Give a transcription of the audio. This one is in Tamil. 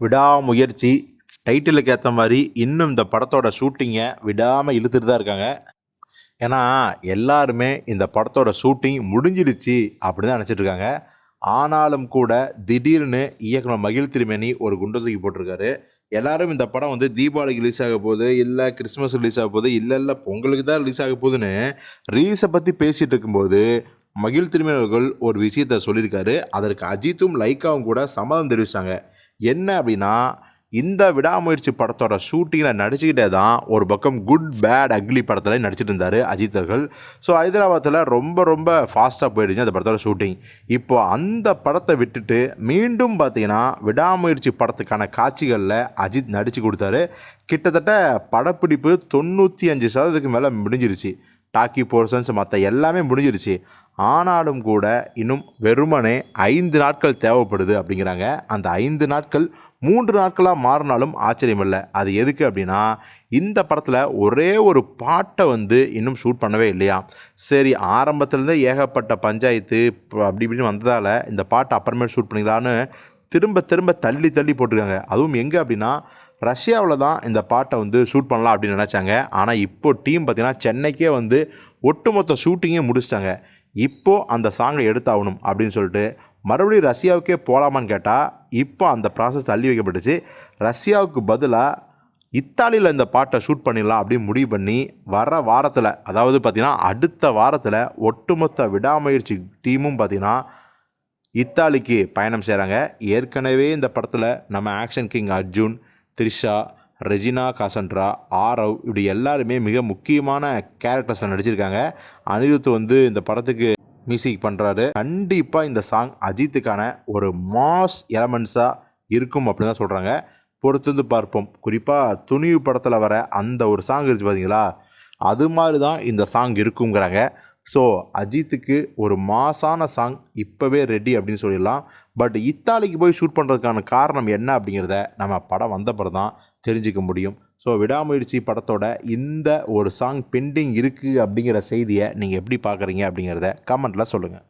விடாமுயற்சி. டைட்டிலுக்கு ஏற்ற மாதிரி இன்னும் இந்த படத்தோட ஷூட்டிங்கை விடாமல் இழுத்துட்டு தான் இருக்காங்க. ஏன்னா எல்லாருமே இந்த படத்தோட ஷூட்டிங் முடிஞ்சிடுச்சு அப்படின்னு தான் நினச்சிட்ருக்காங்க ஆனாலும் கூட திடீர்னு இயக்குனர் மகிழ் திருமேனி ஒரு குண்டு தூக்கி போட்டிருக்காரு. எல்லாரும் இந்த படம் வந்து தீபாவளிக்கு ரிலீஸ் ஆக போகுது இல்லை கிறிஸ்மஸ் ரிலீஸ் ஆக போகுது இல்லை இல்லை பொங்கலுக்கு தான் ரிலீஸ் ஆக போகுதுன்னு ரிலீஸை பற்றி பேசிகிட்டு இருக்கும்போது மகிழ் திருமணர்கள் ஒரு விஷயத்த சொல்லியிருக்காரு. அதற்கு அஜித்தும் லைக்காவும் கூட சம்மதம் தெரிவிச்சாங்க. என்ன அப்படின்னா இந்த விடாமுயற்சி படத்தோட ஷூட்டிங்கில் நடிச்சுக்கிட்டே தான் ஒரு பக்கம் குட் பேட் அக்லி படத்தில் நடிச்சிட்டு இருந்தார் அஜித் அவர்கள். ஸோ ஹைதராபாத்தில் ரொம்ப ரொம்ப ஃபாஸ்ட்டாக போயிடுச்சு அந்த படத்தோட ஷூட்டிங் இப்போ அந்த படத்தை விட்டுட்டு மீண்டும் பார்த்தீங்கன்னா விடாமுயற்சி படத்துக்கான காட்சிகளில் அஜித் நடித்து கொடுத்தாரு. கிட்டத்தட்ட படப்பிடிப்பு தொண்ணூற்றி அஞ்சு சதவீதத்துக்கு மேலே முடிஞ்சிருச்சு. டாக்கி போர்ஷன்ஸ் மற்ற எல்லாமே முடிஞ்சிருச்சு. ஆனாலும் கூட இன்னும் வெறுமனே ஐந்து நாட்கள் தேவைப்படுது அப்படிங்கிறாங்க. அந்த ஐந்து நாட்கள் மூன்று நாட்களாக மாறினாலும் ஆச்சரியம் இல்லை அது எதுக்கு அப்படின்னா இந்த படத்தில் ஒரே ஒரு பாட்டை வந்து இன்னும் ஷூட் பண்ணவே இல்லையா? சரி ஆரம்பத்துலேருந்து ஏகப்பட்ட பஞ்சாயத்து இப்போ அப்படி இப்படின்னு வந்ததால் இந்த பாட்டை அப்புறமேல் ஷூட் பண்ணிக்கலான்னு திரும்ப திரும்ப தள்ளி தள்ளி போட்டிருக்காங்க. அதுவும் எங்கே அப்படின்னா ரஷ்யாவில் தான் இந்த பாட்டை வந்து ஷூட் பண்ணலாம் அப்படின்னு நினச்சாங்க. ஆனால் இப்போ டீம் பார்த்திங்கன்னா சென்னைக்கே வந்து ஒட்டுமொத்த ஷூட்டிங்கே முடிச்சிட்டாங்க. இப்போது அந்த சாங்கை எடுத்தாகணும் அப்படின்னு சொல்லிட்டு மறுபடியும் ரஷ்யாவுக்கே போகலாமான்னு கேட்டால் இப்போ அந்த ப்ராசஸ் தள்ளி வைக்கப்பட்டுச்சு. ரஷ்யாவுக்கு பதிலாக இத்தாலியில் இந்த பாட்டை ஷூட் பண்ணிடலாம் அப்படின்னு முடிவு பண்ணி வர வாரத்தில் அதாவது பார்த்திங்கன்னா அடுத்த வாரத்தில் ஒட்டுமொத்த விடாமுயற்சி டீமும் பார்த்திங்கன்னா இத்தாலிக்கு பயணம் செய்கிறாங்க ஏற்கனவே இந்த படத்தில் நம்ம ஆக்ஷன் கிங் அர்ஜுன் த்ரிஷா ரெஜினா காசன்ட்ரா ஆரவ் இப்படி எல்லாருமே மிக முக்கியமான கேரக்டர்ஸில் நடிச்சிருக்காங்க. அனிருத் வந்து இந்த படத்துக்கு மியூசிக் பண்ணுறாரு கண்டிப்பாக இந்த சாங் அஜித்துக்கான ஒரு மாஸ் எலமெண்ட்ஸாக இருக்கும் அப்படின்னு தான் சொல்கிறாங்க பொறுத்திருந்து பார்ப்போம். குறிப்பாக துணிவு படத்தில் வர அந்த ஒரு சாங் இருந்துச்சு பார்த்தீங்களா அது மாதிரி தான் இந்த சாங் இருக்குங்கிறாங்க. ஸோ அஜித்துக்கு ஒரு மாசான சாங் இப்போவே ரெடி அப்படின்னு சொல்லிடலாம். பட் இத்தாலிக்கு போய் ஷூட் பண்ணுறதுக்கான காரணம் என்ன அப்படிங்கிறத நம்ம படம் வந்தப்பறம் தான் தெரிஞ்சுக்க முடியும். ஸோ விடாமுயற்சி படத்தோட இந்த ஒரு சாங் பெண்டிங் இருக்குது அப்படிங்கிற செய்தியை நீங்கள் எப்படி பார்க்குறீங்க அப்படிங்கிறத கமெண்ட்டில் சொல்லுங்கள்